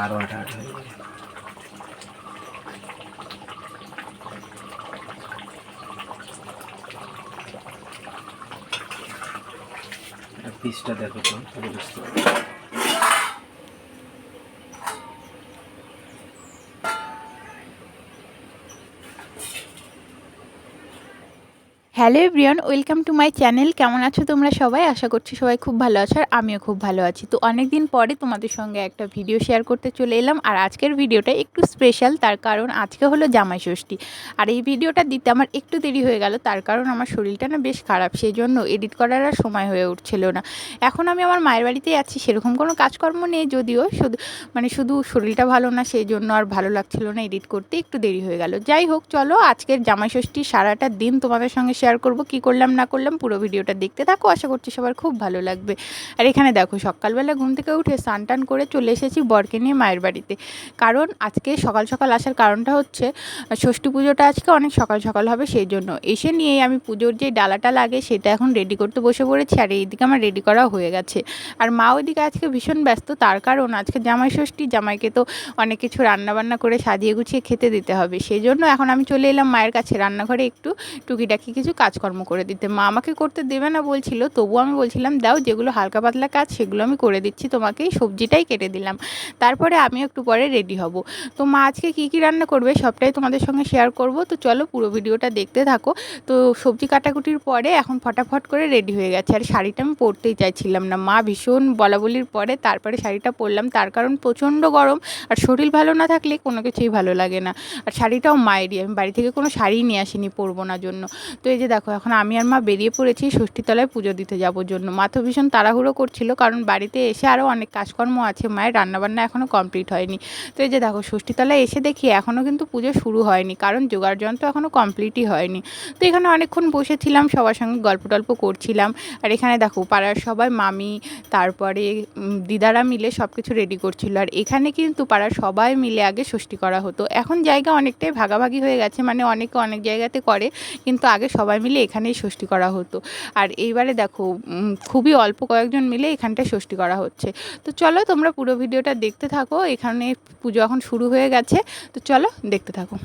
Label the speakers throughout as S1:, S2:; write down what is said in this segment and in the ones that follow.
S1: ওটা দিলে আরও আঠা আঠা হয়ে যাবে। পিসটা দেখো তো বুঝতে পারবে।
S2: Hello everyone, welcome to my channel. কেমন আছো তোমরা সবাই? আশা করছি সবাই খুব ভালো আছো আর আমিও খুব ভালো আছি। তো অনেক দিন পরে তোমাদের সঙ্গে একটা ভিডিও শেয়ার করতে চলে এলাম আর আজকের ভিডিওটা একটু স্পেশাল তার কারণ আজকে হলো জামাই ষষ্ঠী। আর এই ভিডিওটা দিতে আমার একটু দেরি হয়ে গেল, তার কারণ আমার শরীরটা না বেশ খারাপ সেই জন্য এডিট করার আর সময় হয়ে উঠছিল না। এখন আমি আমার মায়ের বাড়িতেই আছি, সেরকম কোনো কাজকর্ম নেই যদিও, শুধু মানে শুধু শরীরটা ভালো না সেই জন্য আর ভালো লাগছিল না এডিট করতে, একটু দেরি হয়ে গেল। যাই হোক, চলো আজকের জামাই ষষ্ঠী সারাটা দিন তোমাদের সঙ্গে শেয়ার করব, কি করলাম, না করলাম, পুরো ভিডিওটা দেখতে থাকো, আশা করছি সবার খুব ভালো লাগবে। আর এখানে দেখো, সকালবেলা ঘুম থেকে উঠে স্নান টান করে চলে এসেছি বরকে নিয়ে মায়ের বাড়িতে। কারণ আজকে সকাল সকাল আসার কারণটা হচ্ছে, ষষ্ঠী পুজোটা আজকে অনেক সকাল সকাল হবে, সেই জন্য এসে নিয়েই আমি পুজোর যে ডালাটা লাগে, সেটা এখন রেডি করতে বসে পড়েছি, আর এইদিকে আমার রেডি করা হয়ে গেছে। আর মা ওইদিকে আজকে ভীষণ ব্যস্ত, তার কারণ আজকে জামাই ষষ্ঠী, জামাইকে তো অনেক কিছু রান্নাবান্না করে সাজিয়ে গুছিয়ে খেতে দিতে হবে, সেই জন্য এখন আমি চলে এলাম মায়ের কাছে রান্নাঘরে একটু, টুকিটাকি কিছু কাজকর্ম করে দিতে। মা আমাকে করতে দেবে না বলছিল, তবুও আমি বলছিলাম, দাও যেগুলো হালকা পাতলা কাজ, সেগুলো আমি করে দিচ্ছি তোমাকে সবজিটাই কেটে দিলাম। তারপরে আমি একটু পরে রেডি হব। তো মা আজকে কী কী রান্না করবে সবটাই তোমাদের সঙ্গে শেয়ার করব। তো চলো পুরো ভিডিওটা দেখতে থাকো। তো সবজি কাটাকুটির পরে এখন ফটাফট করে রেডি হয়ে গেছে। আর শাড়িটা আমি পরতেই চাইছিলাম না। মা ভীষণ বলা বলির পরে তারপরে শাড়িটা পরলাম। তার কারণ প্রচণ্ড গরম আর শরীর ভালো না থাকলে কোনো কিছুই ভালো লাগে না। আর শাড়িটাও মায়েরই। আমি বাড়ি থেকে কোনো শাড়ি নিয়ে আসিনি পরবো না জন্য। তো এই যে দেখো, এখন আমি আর মা বেরিয়ে পড়েছি, ষষ্ঠীতলায় পুজো দিতে যাবোর জন্য। মা তো ভীষণ তাড়াহুড়ো করছিল, কারণ বাড়িতে এসে আরও অনেক কাজকর্ম আছে, মায়ের রান্নাবান্না এখনও কমপ্লিট হয়নি। তো এই যে দেখো, ষষ্ঠীতলায় এসে দেখি এখনও কিন্তু পুজো শুরু হয়নি, কারণ জোগাড় যন্ত্র এখনও কমপ্লিটই হয়নি। তো এখানে অনেকক্ষণ বসেছিলাম, সবার সঙ্গে গল্প টল্প করছিলাম। আর এখানে দেখো, পাড়ার সবাই, মামি, তারপরে দিদারা মিলে সব কিছু রেডি করছিল। আর এখানে কিন্তু পাড়ার সবাই মিলে আগে ষষ্ঠী করা হতো। এখন জায়গা অনেকটাই ভাগাভাগি হয়ে গেছে মানে অনেকে অনেক জায়গাতে করে, কিন্তু আগে সবাই মিলে এখানেই ষষ্ঠী করা হতো। আর এইবারে দেখো খুবই অল্প কয়েকজন মিলে এখানটায় ষষ্ঠী করা হচ্ছে। তো চলো তোমরা পুরো ভিডিওটা দেখতে থাকো, এখানে পুজো এখন শুরু হয়ে গেছে। তো চলো দেখতে থাকো।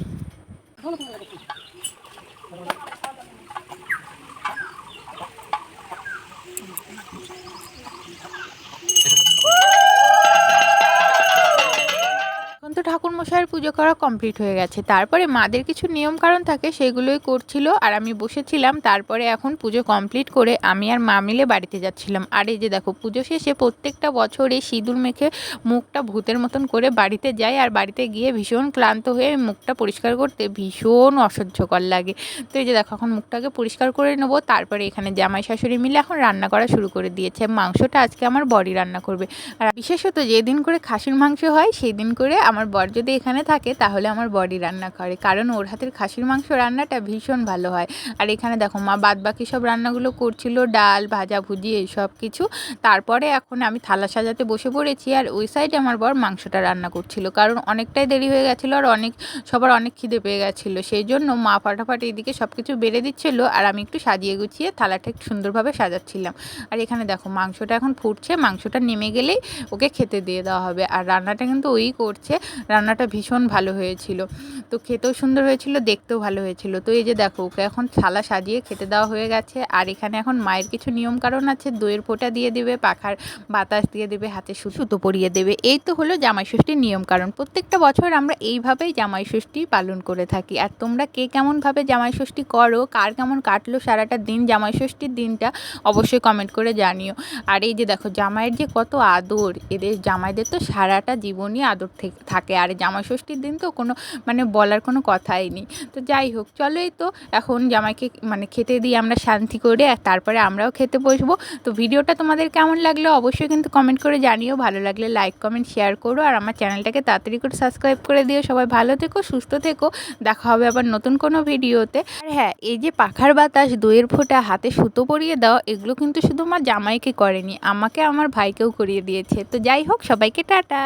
S2: এখন তো ঠাকুর মশাইয়ের পুজো করা কমপ্লিট হয়ে গেছে। তারপরে মাদের কিছু নিয়ম কারণ থাকে, সেগুলোই করছিল আর আমি বসেছিলাম। তারপরে এখন পুজো কমপ্লিট করে আমি আর মা মিলে বাড়িতে যাচ্ছিলাম। আর এই যে দেখো, পুজো শেষে প্রত্যেকটা বছরে সিঁদুর মেখে মুখটা ভূতের মতন করে বাড়িতে যাই আর বাড়িতে গিয়ে ভীষণ ক্লান্ত হয়ে মুখটা পরিষ্কার করতে ভীষণ অসহ্যকর লাগে। তো এই যে দেখো, এখন মুখটাকে পরিষ্কার করে নেব। তারপরে এখানে জামাই শাশুড়ি মিলে এখন রান্না করা শুরু করে দিয়েছে। মাংসটা আজকে আমার বডি রান্না করবে। আর বিশেষত যেদিন করে খাসির মাংস হয় সেই দিন করে আমার বর যদি এখানে থাকে, তাহলে আমার বডি রান্না করে। কারণ ওর হাতের খাসির মাংস রান্নাটা ভীষণ ভালো হয়। আর এখানে দেখো, মা বাদ বাকি সব রান্নাগুলো করছিল, ডাল, ভাজা, ভুজি, এইসব কিছু। তারপরে এখন আমি থালা সাজাতে বসে পড়েছি আর ওই সাইডে আমার বর মাংসটা রান্না করছিল। কারণ অনেকটাই দেরি হয়ে গেছিল আর অনেক, সবার অনেক খিদে পেয়ে গেছিল। সেই জন্য মা ফাটাফাটি এদিকে সব কিছু বেড়ে দিচ্ছিল আর আমি একটু সাজিয়ে গুছিয়ে থালাটা একটু সুন্দরভাবে সাজাচ্ছিলাম। আর এখানে দেখো, মাংসটা এখন ফুটছে। মাংসটা নেমে গেলেই ওকে খেতে দিয়ে দেওয়া হবে। আর রান্নাটা কিন্তু ওই করছে। রান্নাটা ভীষণ ভালো হয়েছিল। তো খেতেও সুন্দর হয়েছিল, দেখতেও ভালো হয়েছিল। তো এই যে দেখো, ওকে এখন থালা সাজিয়ে খেতে দেওয়া হয়ে গেছে। আর এখানে এখন মায়ের কিছু নিয়ম কারণ আছে। দইয়ের ফোঁটা দিয়ে দেবে, পাখার বাতাস দিয়ে দেবে, হাতে সুতো পরিয়ে দেবে। এই তো হলো জামাই ষষ্ঠীর নিয়ম কারণ প্রত্যেকটা বছর আমরা এইভাবেই জামাই ষষ্ঠী পালন করে থাকি। আর তোমরা কে কেমনভাবে জামাই ষষ্ঠী করো, কার কেমন কাটলো সারাটা দিন জামাই ষষ্ঠীর দিনটা অবশ্যই কমেন্ট করে জানিও। আর এই যে দেখো, জামাইয়ের যে কত আদর, এদের জামাইদের তো সারাটা জীবনই আদর থেকে থাকে। আর জামাই ষষ্ঠীর দিন তো কোনো মানে বলার কোনো কথাই নেই। তো যাই হোক, চলো এই তো, এখন জামাইকে মানে খেতে দিয়ে আমরা শান্তি করে, আর তারপরে আমরাও খেতে বসবো। তো ভিডিওটা তোমাদের কেমন লাগল অবশ্যই কিন্তু কমেন্ট করে জানিও। ভালো লাগলে লাইক কমেন্ট শেয়ার করো। আর আমার চ্যানেলটাকে তাড়াতাড়ি করে সাবস্ক্রাইব করে দিও। সবাই ভালো থেকো, সুস্থ থেকো। দেখা হবে আবার নতুন কোনো ভিডিওতে। আর হ্যাঁ এই যে পাখার বাতাস দইয়ের ফোঁটা, হাতে সুতো পরিয়ে দাও, এগুলো কিন্তু শুধু আমার জামাইকে করেনি, আমাকে, আমার ভাইকেও করিয়ে দিয়েছে। তো যাই হোক, সবাইকে টাটা।